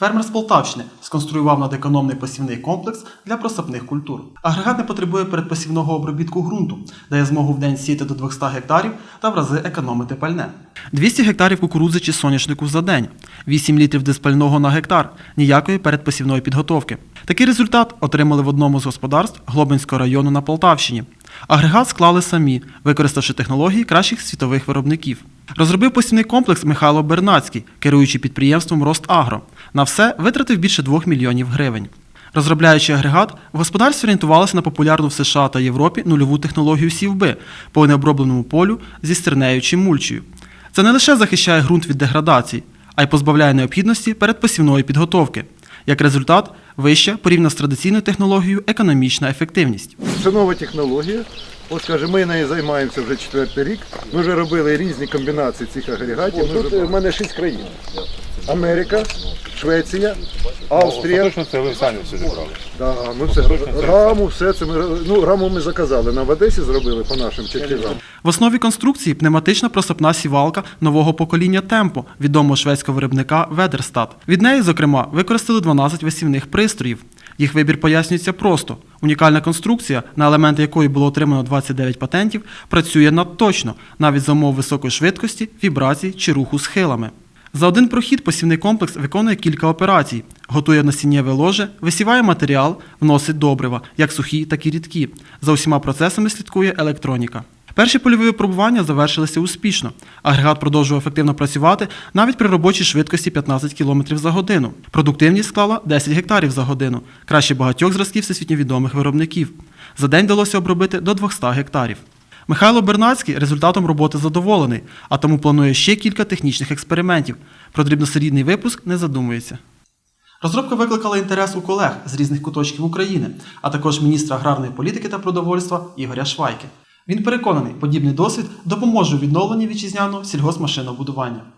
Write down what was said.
Фермер з Полтавщини сконструював надекономний посівний комплекс для просапних культур. Агрегат не потребує передпосівного обробітку ґрунту, дає змогу в день сіяти до 200 гектарів та в рази економити пальне. 200 гектарів кукурудзи чи соняшнику за день, 8 літрів диспального на гектар, ніякої передпосівної підготовки. Такий результат отримали в одному з господарств Глобинського району на Полтавщині. Агрегат склали самі, використавши технології кращих світових виробників. Розробив посівний комплекс Михайло Бернацький, керуючий підприємством Ростагро. На все витратив більше 2 мільйонів гривень. Розробляючи агрегат, в господарстві орієнтувалося на популярну в США та Європі нульову технологію сівби по необробленому полю зі стернею чи мульчею. Це не лише захищає ґрунт від деградації, а й позбавляє необхідності передпосівної підготовки. Як результат, вища порівняно з традиційною технологією економічна ефективність. Це нова технологія. От скаже, ми нею займаємося вже четвертий рік. Ми вже робили різні комбінації цих агрегатів. Ми тут в мене шість країн: Америка, Швеція, Австрія. Точно це ви самі все зібрали. Да, ми все раму, все це ми ну раму ми заказали. На в Одесі зробили по нашим чертежам. В основі конструкції пневматична просипна сівалка нового покоління Темпо, відомого шведського виробника Ведерстат. Від неї, зокрема, використали 12 висівних пристроїв. Їх вибір пояснюється просто. Унікальна конструкція, на елементи якої було отримано 29 патентів, працює надточно, навіть за умов високої швидкості, вібрацій чи руху схилами. За один прохід посівний комплекс виконує кілька операцій: готує насіннєве ложе, висіває матеріал, вносить добрива, як сухі, так і рідкі. За усіма процесами слідкує електроніка. Перші польові випробування завершилися успішно. Агрегат продовжував ефективно працювати навіть при робочій швидкості 15 км за годину. Продуктивність склала 10 гектарів за годину, краще багатьох зразків всесвітньо відомих виробників. За день вдалося обробити до 200 гектарів. Михайло Бернацький результатом роботи задоволений, а тому планує ще кілька технічних експериментів. Про дрібносерійний випуск не задумується. Розробка викликала інтерес у колег з різних куточків України, а також міністра аграрної політики та продовольства Ігоря Швайки. Він переконаний, подібний досвід допоможе у відновленні вітчизняного сільгосмашинобудування.